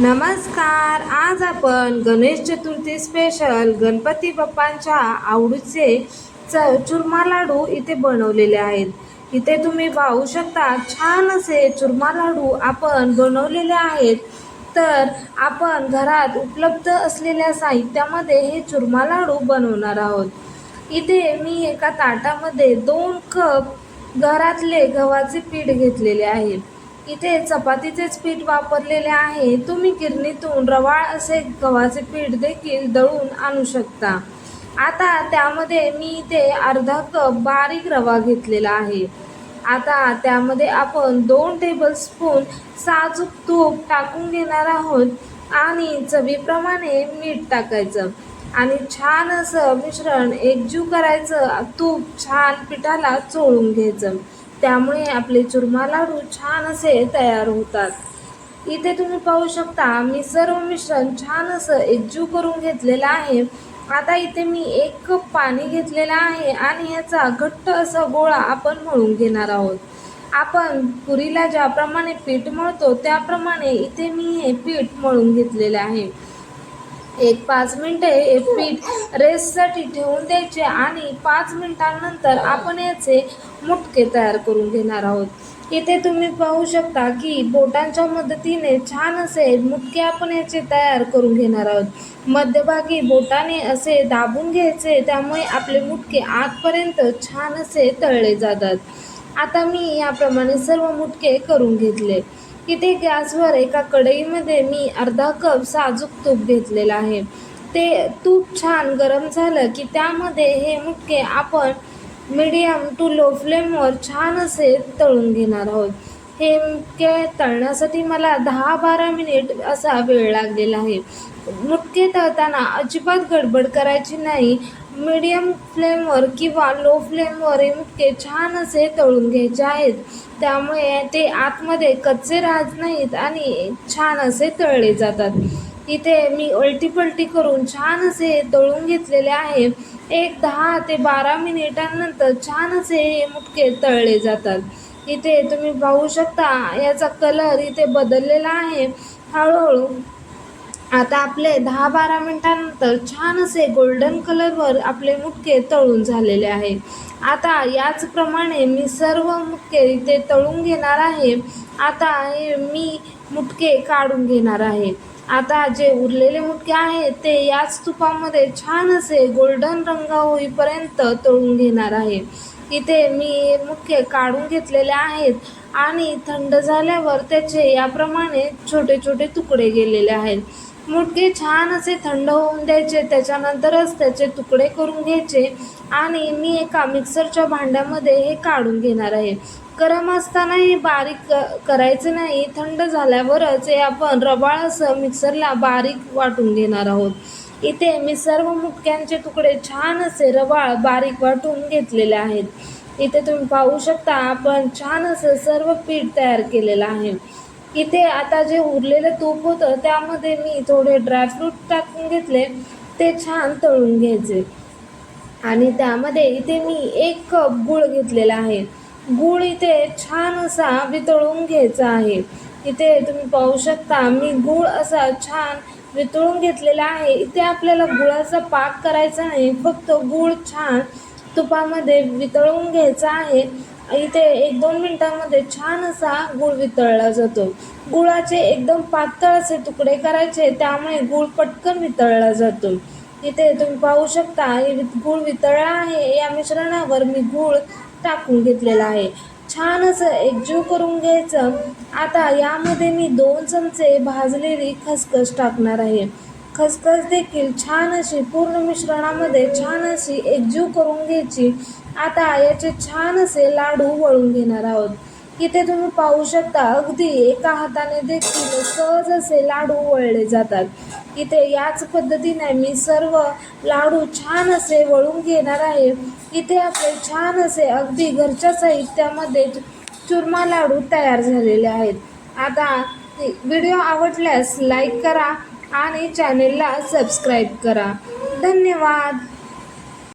नमस्कार. आज आपण गणेश चतुर्थी स्पेशल गणपती बाप्पांच्या आवडीचे च चुरमा लाडू इथे बनवलेले आहेत. इथे तुम्ही पाहू शकता छान असे चुरमा लाडू आपण बनवलेले आहेत. तर आपण घरात उपलब्ध असलेल्या साहित्यामध्ये हे चुरमा लाडू बनवणार आहोत. इथे मी एका ताटामध्ये दोन कप घरातले गव्हाचे पीठ घेतलेले आहे इथे चपातीचेच पीठ वापरलेले आहे. तुम्ही गिरणीतून रवाळ असे गव्हाचे पीठ देखील दळून आणू शकता. आता त्यामध्ये मी इथे अर्धा कप बारीक रवा घेतलेला आहे. आता त्यामध्ये आपण दोन टेबलस्पून साजूक तूप टाकून घेणार आहोत आणि चवीप्रमाणे मीठ टाकायचं. आणि छान असं मिश्रण एकजीव करायचं तूप छान पिठाला चोळून घ्यायचं. त्यामुळे आपले चुरमा लाडू छान असे तयार होतात. इथे तुम्ही पाहू शकता मी सर्व मिश्रण छान असं एकजीव करून घेतलेलं आहे. आता इथे मी एक कप पाणी घेतलेलं आहे आणि ह्याचा घट्ट असा गोळा आपण मळून घेणार आहोत. आपण पुरीला ज्याप्रमाणे पीठ मळतो त्याप्रमाणे इथे मी हे पीठ मळून घेतलेलं आहे. एक पाच मिनटे हे पीठ रेससाठी ठेवून द्यायचे आणि पाच मिनिटांनंतर आपण याचे मुटके तयार करून घेणार आहोत. इथे तुम्ही पाहू शकता की बोटांच्या मदतीने छान असे मुटके आपण याचे तयार करून घेणार आहोत. मध्यभागी बोटाने असे दाबून घ्यायचे त्यामुळे आपले मुटके आतपर्यंत छान असे तळले जातात. आता मी याप्रमाणे सर्व मुटके करून घेतले. इथे गॅसवर एका कढईमध्ये मी अर्धा कप साजूक तूप घेतलेलं आहे. ते तूप छान गरम झालं की त्यामध्ये हे मुटके आपण मीडियम टू लो फ्लेमवर छान असे तळून घेणार आहोत. हे मुटके तळण्यासाठी मला दहा बारा मिनिट असा वेळ लागलेला आहे. मुटके तळताना अजिबात गडबड करायची नाही. मीडियम फ्लेमवर किंवा लो फ्लेमवर हे मुटके छान असे तळून घ्यायचे आहेत. त्यामुळे ते आतमध्ये कच्चे राहत नाहीत आणि छान असे तळले जातात. इथे मी उलटी पलटी करून छान असे तळून घेतलेले आहे. एक दहा ते बारा मिनिटांनंतर छान असे हे मुटके तळले जातात. इथे तुम्ही पाहू शकता याचा कलर इथे बदललेला आहे. हळूहळू आता आपले दहा बारा मिनिटांनंतर छान असे गोल्डन कलरवर आपले मुटके तळून झालेले आहे. आता याचप्रमाणे मी सर्व मुटके इथे तळून घेणार आहे. आता हे मी मुटके काढून घेणार आहे. आता जे उरलेले मुटके आहेत ते याच तुपामध्ये छान असे गोल्डन रंग होईपर्यंत तळून घेणार आहे. इथे मी मुटके काढून घेतलेले आहेत आणि थंड झाल्यावर त्याचे याप्रमाणे छोटे छोटे तुकडे गेलेले आहेत. मुटके छान असे थंड होऊन द्यायचे त्याच्यानंतरच त्याचे तुकडे करून घ्यायचे आणि मी एका मिक्सरच्या भांड्यामध्ये हे काढून घेणार आहे. गरम असताना हे बारीक करायचं नाही थंड झाल्यावरच हे आपण रबाळ असं मिक्सरला बारीक वाटून घेणार आहोत. इथे मी सर्व मुटक्यांचे तुकडे छान असे रबाळ बारीक वाटून घेतलेले आहेत. इथे तुम्ही पाहू शकता आपण छान असं सर्व पीठ तयार केलेलं आहे. इथे आता जे उरलेलं तूप होतं त्यामध्ये मी थोडे ड्रायफ्रूट टाकून घेतले. ते छान तळून घ्यायचे. आणि त्यामध्ये इथे मी एक कप गूळ घेतलेला आहे. गूळ इथे छान असा वितळून घ्यायचा आहे. इथे तुम्ही पाहू शकता मी गूळ असा छान वितळून घेतलेला आहे. इथे आपल्याला गुळाचा पाक करायचा नाही फक्त गूळ छान तुपामध्ये वितळून घ्यायचा आहे. इथे एक दोन मिनटामध्ये छान असा गुळ वितळला जातो. गुळाचे एकदम पातळ असे तुकडे करायचे त्यामुळे गुळ पटकन वितळला जातो. इथे तुम्ही पाहू शकता हे गुळ वितळला आहे या मिश्रणावर मी गूळ टाकून घेतलेला आहे. छान असं एकजीव करून घ्यायचं. आता यामध्ये मी दोन चमचे भाजलेली खसखस टाकणार आहे. खसखस देखील छान अशी पूर्ण मिश्रणामध्ये छान अशी एकजीव करून घ्यायची. आता याचे छान असे लाडू वळून घेणार आहोत. इथे तुम्ही पाहू शकता अगदी एका हाताने देखील सहज असे लाडू वळले जातात. इथे याच पद्धतीने मी सर्व लाडू छान असे वळून घेणार आहे. इथे आपले छान असे अगदी घरच्या साहित्यामध्ये चुरमा लाडू तयार झालेले आहेत. आता व्हिडिओ आवडल्यास लाईक करा आणि चॅनेलला सबस्क्राईब करा. धन्यवाद!